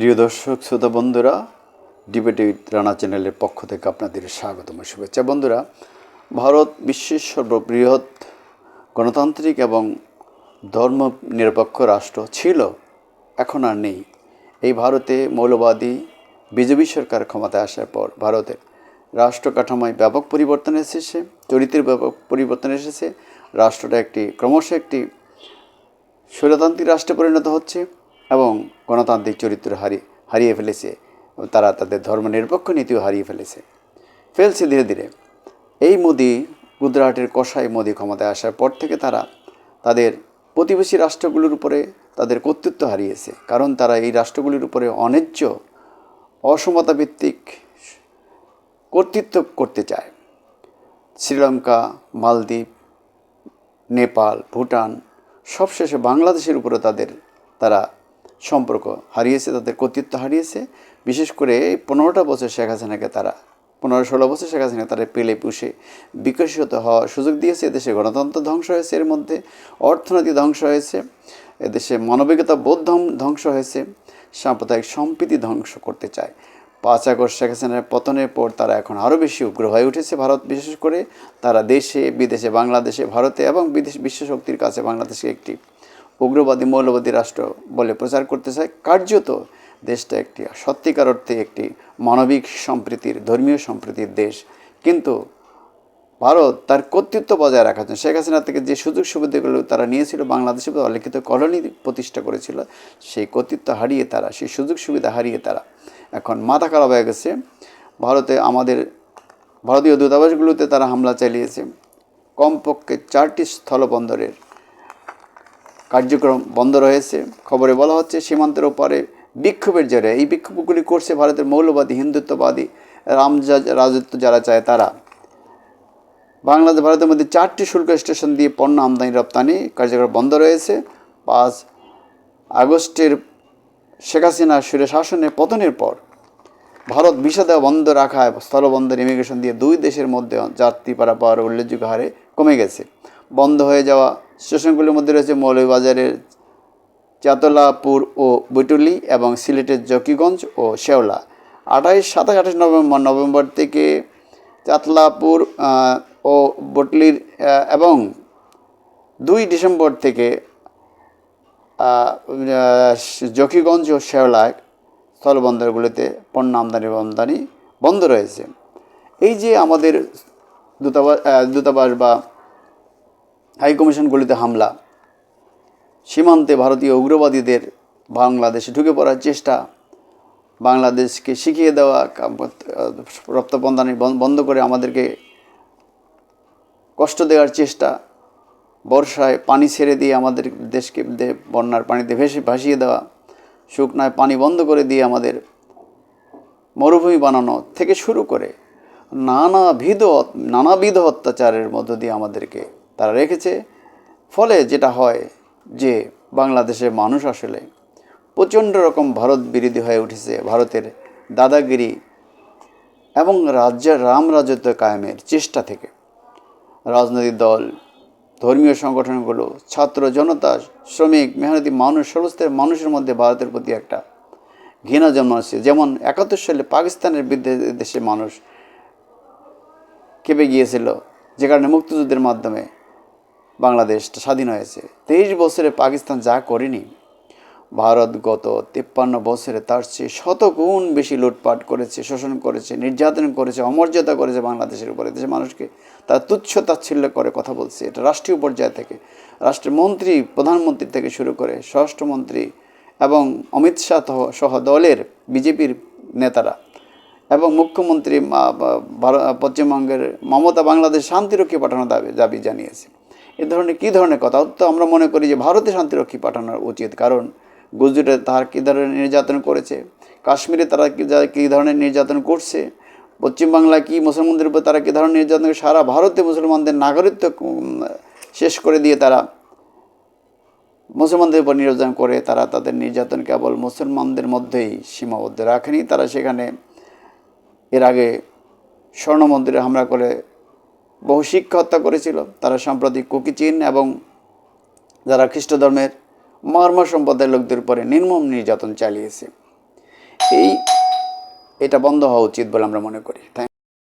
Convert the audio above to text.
প্রিয় দর্শক, শ্রোতা বন্ধুরা ডিবেট রানা চ্যানেলের পক্ষ থেকে আপনাদের স্বাগতম শুভেচ্ছা। বন্ধুরা, ভারত বিশ্বের সর্ববৃহৎ গণতান্ত্রিক এবং ধর্ম নিরপেক্ষ রাষ্ট্র ছিল, এখন আর নেই। এই ভারতে মৌলবাদী বিজেপি সরকার ক্ষমতায় আসার পর ভারতের রাষ্ট্র কাঠামোয় ব্যাপক পরিবর্তন এসেছে, চরিত্রের ব্যাপক পরিবর্তন এসেছে। রাষ্ট্রটা একটি ক্রমশ একটি স্বৈরতান্ত্রিক রাষ্ট্রে পরিণত হচ্ছে। এবং গণতান্ত্রিক চরিত্র হারিয়ে হারিয়ে ফেলেছে। তারা তাদের ধর্মনিরপেক্ষ নীতিও হারিয়ে ফেলেছে। ফেলছে ধীরে ধীরে। এই মোদি, গুজরাটের কষাই মোদি ক্ষমতায় আসার পর থেকে তারা তাদের প্রতিবেশী রাষ্ট্রগুলোর উপরে তাদের কর্তৃত্ব হারিয়েছে। কারণ তারা এই রাষ্ট্রগুলির উপরে অন্যায্য অসমতা ভিত্তিক কর্তৃত্ব করতে চায়। শ্রীলঙ্কা, মালদ্বীপ, নেপাল, ভুটান, সবশেষে বাংলাদেশের উপরে তাদের, তারা সম্পর্ক হারিয়েছে, তাদের কর্তৃত্ব হারিয়েছে। বিশেষ করে পনেরোটা বছর শেখ হাসিনাকে তারা, পনেরো ষোলো বছর শেখ হাসিনা তারা পেলে পুষে বিকশিত হওয়ার সুযোগ দিয়েছে। এদেশে গণতন্ত্র ধ্বংস হয়েছে এর মধ্যে, অর্থনীতি ধ্বংস হয়েছে, এদেশে মানবিকতা বোধ ধ্বং- ধ্বংস হয়েছে, সাম্প্রদায়িক সম্প্রীতি ধ্বংস করতে চায়। পাঁচ আগস্ট শেখ হাসিনার পতনের পর তারা এখন আরও বেশি উগ্র হয়ে উঠেছে ভারত, বিশেষ করে তারা দেশে, বিদেশে, বাংলাদেশে, ভারতে এবং বিদেশ বিশ্ব শক্তির কাছে বাংলাদেশকে একটি উগ্রবাদী মৌলবাদী রাষ্ট্র বলে প্রচার করতে চায়, কার্যত দেশটা একটি সত্যিকার অর্থে একটি মানবিক সম্প্রীতির, ধর্মীয় সম্প্রীতির দেশ। কিন্তু ভারত তার কর্তৃত্ব বজায় রাখার জন্য, শেখ হাসিনা থেকে যে সুযোগ সুবিধাগুলো তারা নিয়েছিল বাংলাদেশে অলিখিত কলোনি প্রতিষ্ঠা করেছিল, সেই কর্তৃত্ব হারিয়ে তারা, সেই সুযোগ সুবিধা হারিয়ে তারা এখন মাথা খারাপ হয়ে গেছে। ভারতে আমাদের ভারতীয় দূতাবাসগুলোতে তারা হামলা চালিয়েছে। কমপক্ষে চারটি স্থলবন্দরের কার্যক্রম বন্ধ রয়েছে। খবরে বলা হচ্ছে, সীমান্তের ওপারে বিক্ষোভের জেরে এই বিক্ষোভগুলি করছে ভারতের মৌলবাদী, হিন্দুত্ববাদী রাম রাজত্ব যারা চায় তারা। বাংলাদেশ, ভারতের মধ্যে চারটি শুল্ক স্টেশন দিয়ে পণ্য আমদানি রপ্তানি কার্যক্রম বন্ধ রয়েছে। পাঁচ আগস্টের শেখ হাসিনা সুরে শাসনের পতনের পর ভারত ভিসা দেওয়া বন্ধ রাখায় স্থলবন্দর, ইমিগ্রেশন দিয়ে দুই দেশের মধ্যে যাত্রী পারাপার উল্লেখযোগ্য হারে কমে গেছে। বন্ধ হয়ে যাওয়া স্টেশনগুলির মধ্যে রয়েছে মৌলভীবাজারের চাতলাপুর ও বৈটুলি এবং সিলেটের জকিগঞ্জ ও শেওলা। আঠাইশ, সাতাশ, আঠাশ নভেম্বর নভেম্বর থেকে চাতলাপুর ও বটলির এবং দুই ডিসেম্বর থেকে জকিগঞ্জ ও শেওলায় স্থলবন্দরগুলিতে পণ্য আমদানি রপ্তানি বন্ধ রয়েছে। এই যে আমাদের দূতাবাস দূতাবাস বা হাইকমিশনগুলিতে হামলা। সীমান্তে ভারতীয় উগ্রবাদীদের বাংলাদেশে ঢুকে পড়ার চেষ্টা। বাংলাদেশকে শিখিয়ে দেওয়া রপ্তানি বন্ধ করে আমাদেরকে কষ্ট দেওয়ার চেষ্টা। বর্ষায় পানি ছেড়ে দিয়ে আমাদের দেশকে বন্যার পানিতে ভেসে, ভাসিয়ে দেওয়া। শুকনায় পানি বন্ধ করে দিয়ে আমাদের মরুভূমি বানানো থেকে শুরু করে নানাবিধ নানাবিধ অত্যাচারের মধ্য দিয়ে আমাদেরকে তারা রেখেছে। ফলে যেটা হয় যে বাংলাদেশের মানুষ আসলে প্রচণ্ড রকম ভারত বিরোধী হয়ে উঠেছে, ভারতের দাদাগিরি এবং রাজ্যের রাম রাজত্ব কায়েমের চেষ্টা থেকে। রাজনৈতিক দল, ধর্মীয় সংগঠনগুলো, ছাত্র জনতা, শ্রমিক, মেহনতি মানুষ সমস্ত মানুষের মধ্যে ভারতের প্রতি একটা ঘৃণা জন্মাচ্ছে। যেমন একাত্তর সালে পাকিস্তানের বিরুদ্ধে দেশে মানুষ কেঁপে গিয়েছিল, যে কারণে মুক্তিযুদ্ধের মাধ্যমে বাংলাদেশটা স্বাধীন হয়েছে। তেইশ বছরে পাকিস্তান যা করেনি, ভারত গত তিপ্পান্ন বছরে তার চেয়ে শত গুণ বেশি লুটপাট করেছে, শোষণ করেছে, নির্যাতন করেছে, অমর্যাদা করেছে বাংলাদেশের উপরে। দেশের মানুষকে তার তুচ্ছ তাচ্ছিল্য করে কথা বলছে। এটা রাষ্ট্রীয় পর্যায় থেকে, রাষ্ট্রের মন্ত্রী, প্রধানমন্ত্রী থেকে শুরু করে স্বরাষ্ট্রমন্ত্রী এবং অমিত শাহ সহ- দলের বিজেপির নেতারা এবং মুখ্যমন্ত্রী পশ্চিমবঙ্গের মমতা বাংলাদেশ শান্তিরক্ষী পাঠানোর দাবি দাবি জানিয়েছে। এ ধরনের কী ধরনের কথা? তো আমরা মনে করি যে ভারতে শান্তিরক্ষী পাঠানো উচিত। কারণ গুজরাটে তার কী ধরনের নির্যাতন করেছে? কাশ্মীরে তারা কী ধরনের নির্যাতন করছে? পশ্চিমবাংলায় কি মুসলমানদের উপর তারা কী ধরনের নির্যাতন সারা ভারতে মুসলমানদের নাগরিকত্ব শেষ করে দিয়ে তারা মুসলমানদের উপর নির্যাতন করে তারা তাদের নির্যাতন কেবল মুসলমানদের মধ্যেই সীমাবদ্ধ রাখেনি। তারা সেখানে এর আগে স্বর্ণ মন্দিরে হামলা করে বহু শিক্ষা হত্যা করেছিল। তারা সাম্প্রতিক কুকিচিন এবং যারা খ্রিস্ট ধর্মের মর্ম সম্প্রদায়ের লোকদের উপরে নির্মম নির্যাতন চালিয়েছে। এই, এটা বন্ধ হওয়া উচিত বলে আমরা মনে করি।